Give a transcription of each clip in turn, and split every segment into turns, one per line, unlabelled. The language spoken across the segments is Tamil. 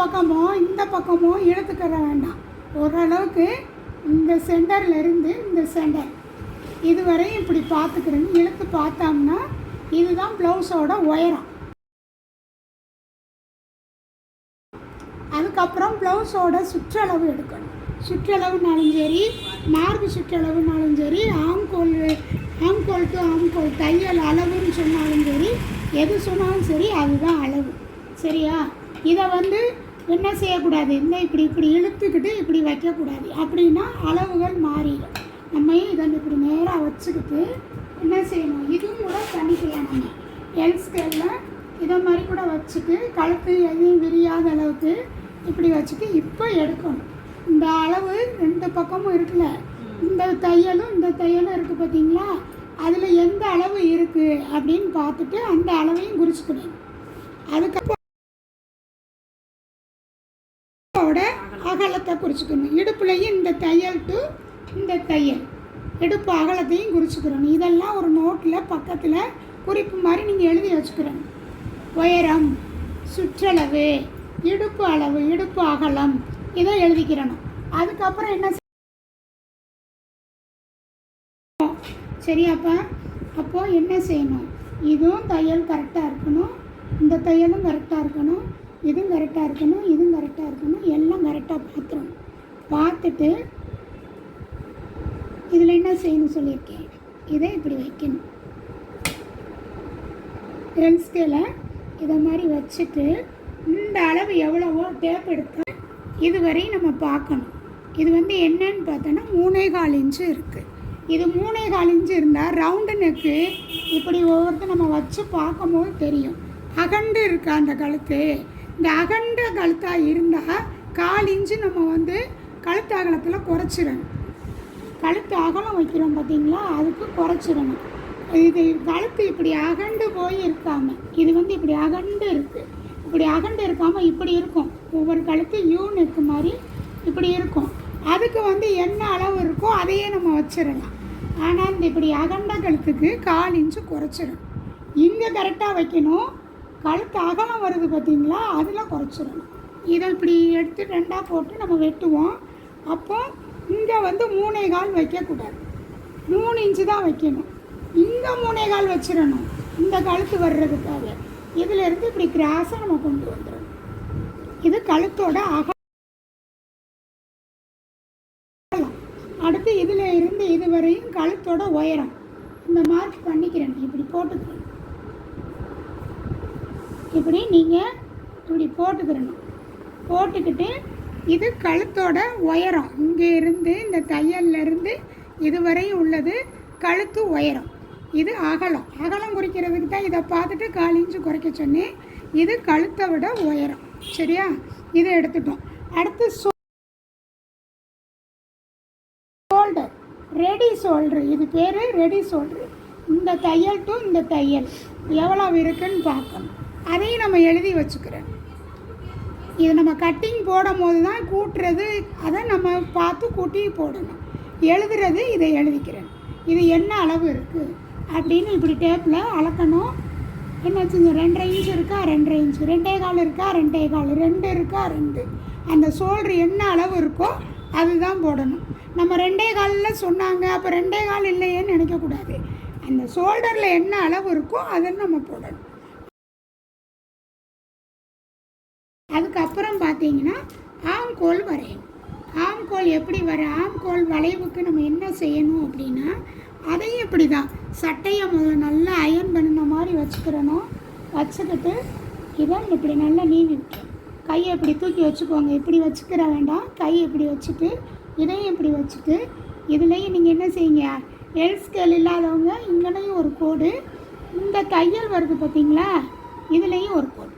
பக்கமும் இந்த பக்கமும் இழுத்துக்கிற வேண்டாம். ஓரளவுக்கு இந்த சென்டர்ல இருந்து இந்த சென்டர். இதுவரையும் இப்படி பார்த்துக்கிறேன்னு இழுத்து பார்த்தோம்னா இதுதான் ப்ளவுஸோட உயரம். அதுக்கப்புறம் ப்ளவுஸோட சுற்றளவு எடுக்கணும். சுற்றளவுனாலும் சரி மார்பு சுற்றளவுனாலும் சரி ஆம்கோல் ஆம்கோல் டு ஆம்கோல் தையல் அளவுன்னு சொன்னாலும் சரி எது சொன்னாலும் சரி அதுதான் அளவு. சரியா? இதை வந்து என்ன செய்யக்கூடாது? இந்த இப்படி இப்படி இழுத்துக்கிட்டு இப்படி வைக்கக்கூடாது. அப்படின்னா அளவுகள் மாறிடும். நம்ம இதை இப்படி நேராக வச்சுக்கிட்டு என்ன செய்யணும்? இதுவும் கூட பண்ணிக்கலாம் நம்ம எல் ஸ்கேலில் இதை மாதிரி கூட வச்சுட்டு கழுத்து எதையும் விரியாத அளவுக்கு இப்படி வச்சுட்டு இப்போ எடுக்கணும். இந்த அளவு ரெண்டு பக்கமும் இருக்குல்ல? இந்த தையலும் இந்த தையலும் இருக்குது பார்த்தீங்களா? அதில் எந்த அளவு இருக்குது அப்படின்னு பார்த்துட்டு அந்த அளவையும் குறிச்சுக்கணும். அதுக்கப்புறம் அகலத்தை குறிச்சிக்கணும். இடுப்புலையும் இந்த தையல் டு இந்த தையல். இடுப்பு அகலத்தையும் குறிச்சிக்கிறணும் இதெல்லாம் ஒரு நோட்டில் பக்கத்தில் குறிப்பு மாதிரி நீங்கள் எழுதி வச்சுக்கிறணும் உயரம் சுற்றளவு இடுப்பு அளவு இடுப்பு அகலம் இதை எழுதிக்கிறணும். அதுக்கப்புறம் என்ன செய்யணும்? சரியாப்பா? அப்போது என்ன செய்யணும்? இதுவும் தையல் கரெக்டாக இருக்கணும். இந்த தையலும் கரெக்டாக இருக்கணும். இதுவும் கரெக்டாக இருக்கணும் இதுவும் கரெக்டாக இருக்கணும் எல்லாம் கரெக்டாக பார்த்துரும். பார்த்துட்டு இதில் என்ன செய்யணும் சொல்லியிருக்கேன். இதை இப்படி வைக்கணும். ரெல் இதை மாதிரி வச்சுட்டு இந்த அளவு எவ்வளவோ டேப் எடுத்து வரையும் நம்ம பார்க்கணும். இது வந்து என்னன்னு பார்த்தோன்னா மூணே கால் இன்ச்சு இருக்குது இது மூணே கால் இன்ச்சு இருந்தால் ரவுண்டு நெக்கு இப்படி ஒவ்வொருத்தர் நம்ம வச்சு பார்க்கும்போது தெரியும். அகண்டு இருக்கா அந்த கழுத்து? இந்த அகண்ட கழுத்தாக இருந்தால் கால் இன்ச்சு நம்ம வந்து கழுத்து அகலத்தில் குறைச்சிடணும். கழுத்து அகலம் வைக்கிறோம் பார்த்தீங்களா அதுக்கு குறைச்சிடணும். இது கழுத்து இப்படி அகண்டு போய் இருக்காமல் இது வந்து இப்படி அகண்டு இருக்குது இப்படி அகண்டு இருக்காமல் இப்படி இருக்கும். ஒவ்வொரு கழுத்து யூ நெக்கு மாதிரி இப்படி இருக்கும். அதுக்கு வந்து என்ன அளவு இருக்கோ அதையே நம்ம வச்சிடலாம். ஆனால் இந்த இப்படி அகண்ட கழுத்துக்கு கால் இன்ச்சு குறைச்சிடும் இங்கே கரெக்டாக வைக்கணும். கழுத்து அகலம் வருது பார்த்தீங்களா? அதில் குறைச்சிடணும். இதை இப்படி எடுத்து ரெண்டாக போட்டு நம்ம வெட்டுவோம். அப்போ இங்கே வந்து மூணே கால் வைக்கக்கூடாது. மூணு இன்ச்சு தான் வைக்கணும். இங்கே மூணே கால் வச்சிடணும். இந்த கழுத்து வர்றதுக்காக. இதிலேருந்து இப்படி கிராஸாக நம்ம கொண்டு வந்துடணும். இது கழுத்தோட அகலம். அடுத்து இதில் இருந்து இது வரையும் கழுத்தோட உயரம். இந்த மார்க் பண்ணிக்கிறேன். இப்படி போட்டுக்கிறேன் இப்படி நீங்கள் இப்படி போட்டுக்கிறணும். போட்டுக்கிட்டு இது கழுத்தோட உயரம். இங்கே இருந்து இந்த தையல்லேருந்து இதுவரை இதுவரையும் உள்ளது கழுத்து உயரம். இது அகலம். அகலம் குறிக்கிறதுக்கு தான் இதை பார்த்துட்டு கால் இன்ச்சு குறைக்க சொன்னேன். இது கழுத்தை விட உயரம். சரியா? இதை எடுத்துட்டோம். அடுத்து ஷோல்டர் ரெடி ஷோல்டர் இது பேர் ரெடி ஷோல்டர் இந்த தையல் டு இந்த தையல். எவ்வளோ இருக்குன்னு பார்க்கணும். அதையும் நம்ம எழுதி வச்சுக்கிறேன். இது நம்ம கட்டிங் போடும் போது தான் கூட்டுறது அதை நம்ம பார்த்து கூட்டி போடணும். எழுதுறது இதை எழுதிக்கிறேன். இது என்ன அளவு இருக்குது அப்படின்னு இப்படி டேப்பில் அளக்கணும். என்ன வச்சுங்க ரெண்டரை இன்ச் இருக்கா ரெண்டரை இன்ச் ரெண்டே கால் இருக்கா ரெண்டே கால்? ரெண்டு இருக்கா ரெண்டு? அந்த சோல்ட்ரு என்ன அளவு இருக்கோ அதுதான் போடணும். நம்ம ரெண்டே காலில் சொன்னாங்க அப்போ ரெண்டே கால் இல்லையேன்னு நினைக்கக்கூடாது. அந்த ஷோல்டரில் என்ன அளவு இருக்கோ அதை நம்ம போடணும் அதுக்கப்புறம் பார்த்தீங்கன்னா ஆம்கோல் வரையணும் ஆம்கோல் எப்படி வர? ஆம்கோல் வளைவுக்கு நம்ம என்ன செய்யணும் அப்படின்னா அதையும் இப்படி தான் சட்டையை முதல்ல நல்லா அயன் பண்ணின மாதிரி வச்சுக்கிறணும். வச்சுக்கிட்டு இதை இப்படி நல்லா நீவி விட்டுரும் கையை இப்படி தூக்கி வச்சுக்கோங்க. இப்படி வச்சுக்கிற வேண்டாம். கை இப்படி வச்சுட்டு இதையும் இப்படி வச்சுட்டு இதுலேயும் நீங்கள் என்ன செய்யுங்க? எல் ஸ்கேல் இல்லாதவங்க இங்கனையும் ஒரு கோடு இந்த தையல் வருது பார்த்தீங்களா இதுலேயும் ஒரு கோடு.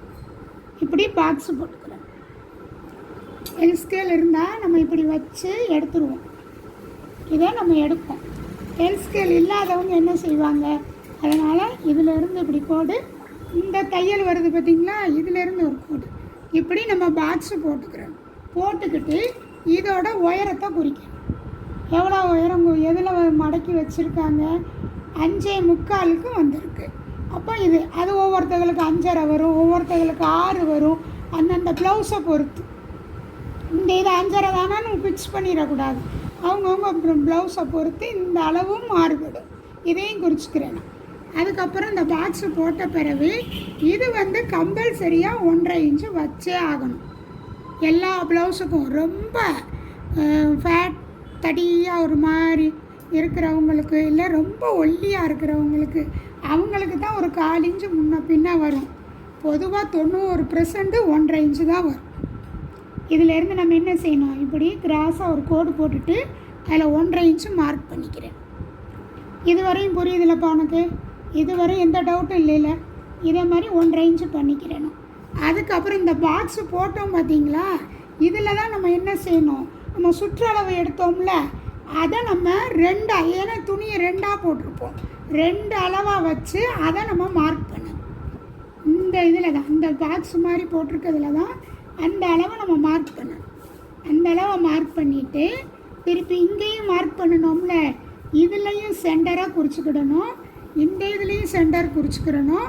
இப்படி பாக்ஸ் போட்டுக்கிறேன். எல் ஸ்கேல் இருந்தால் நம்ம இப்படி வச்சு எடுத்துருவோம். இதை நம்ம எடுப்போம். எல் ஸ்கேல் இல்லாதவங்க என்ன செய்வாங்க? அதனால் இதிலிருந்து இப்படி கோடு இந்த தையல் வருது பார்த்திங்களா? இதிலிருந்து ஒரு கோடு. இப்படி நம்ம பாக்ஸு போட்டுக்கிறோம். போட்டுக்கிட்டு இதோட உயரத்தை குறிக்கணும். எவ்வளோ உயரம்? எதில் மடக்கி வச்சுருக்காங்க? அஞ்சே முக்காலுக்கு வந்திருக்கு. அப்போ இது அது ஒவ்வொருத்தங்களுக்கு அஞ்சரை வரும் ஒவ்வொருத்தங்களுக்கு ஆறு வரும். அந்தந்த ப்ளவுஸை பொறுத்து. இந்த இது அஞ்சரை தானே ஃபிக்ஸ் பண்ணிடக்கூடாது. அவங்கவுங்க அப்புறம் ப்ளவுஸை பொறுத்து இந்த அளவும் மாறுபடும். இதையும் குறிச்சிக்கிறேன் நான். அதுக்கப்புறம் இந்த பாக்ஸு போட்ட பிறகு இது வந்து கம்பல்சரியாக ஒன்றரை இன்ச்சு வச்சே ஆகணும். எல்லா ப்ளவுஸுக்கும் ரொம்ப ஃபேட் தடியாக ஒரு மாதிரி இருக்கிறவங்களுக்கு இல்லை ரொம்ப ஒல்லியாக இருக்கிறவங்களுக்கு அவங்களுக்கு தான் ஒரு கால் இன்ச்சு முன்ன பின்ன வரும். பொதுவாக தொண்ணூறு பர்சன்ட்டு ஒன்றரை இன்ச்சு தான் வரும். இதிலேருந்து நம்ம என்ன செய்யணும்? இப்படி கிராஸாக ஒரு கோடு போட்டுட்டு அதில் ஒன்றரை இன்ச்சு மார்க் பண்ணிக்கிறேன். இதுவரையும் புரியுதுல்லப்பா உனக்கு? இதுவரை எந்த டவுட்டும் இல்லைல்ல இதே மாதிரி ஒன்றரை இன்ச்சு பண்ணிக்கிறேனும் அதுக்கப்புறம் இந்த பாக்ஸு போட்டோம் பார்த்தீங்களா? இதில் தான் நம்ம என்ன செய்யணும்? நம்ம சுற்றளவு எடுத்தோம்ல அதை நம்ம ரெண்டாக ஏன்னா துணியை ரெண்டாக போட்டிருப்போம். ரெண்டு அளவாக வச்சு அதை நம்ம மார்க் பண்ணணும். இந்த இதில் தான் இந்த பாக்ஸ் மாதிரி போட்டிருக்கிறதுல தான் அந்த அளவை நம்ம மார்க் மார்க் பண்ணிவிட்டு திருப்பி இங்கேயும் மார்க் பண்ணணும்ல. இதுலேயும் சென்டராக குறிச்சிக்கிடணும். இந்த இதுலேயும் சென்டர் குறிச்சிக்கிறணும்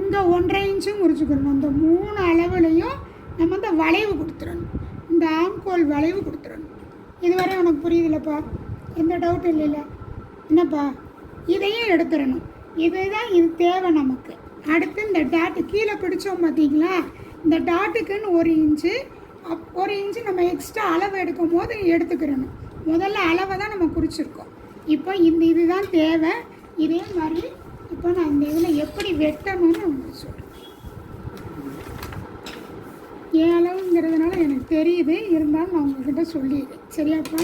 இந்த ஒன்றரை இன்ச்சும் குறிச்சிக்கிறணும் இந்த மூணு அளவுலையும் நம்ம இந்த வளைவு கொடுத்துடணும். இந்த ஆம்கோல் வளைவு கொடுத்துடணும். இதுவரை உனக்கு புரியுதுல்லப்பா எந்த டவுட் இல்லைல்ல என்னப்பா? இதையும் எடுத்துடணும். இதுதான் இது தேவை நமக்கு. அடுத்து இந்த டாட்டு கீழே பிடிச்சோம் பார்த்தீங்களா இந்த டாட்டுக்குன்னு ஒரு இன்ச்சு ஒரு இன்ச்சு நம்ம எக்ஸ்ட்ரா அளவு எடுக்கும் போது எடுத்துக்கிறணும். முதல்ல அளவை தான் நம்ம குறிச்சிருக்கோம். இப்போ இந்த இதுதான் தேவை. இதே மாதிரி இப்போ நான் இந்த இதில் எப்படி வெட்டணும்னு உங்களுக்கு சொல்கிறேன் ஏன் அளவுங்கிறதுனால எனக்கு தெரியுது. இருந்தாலும் நான் உங்ககிட்ட சொல்லிடுறேன். சரியாப்பா?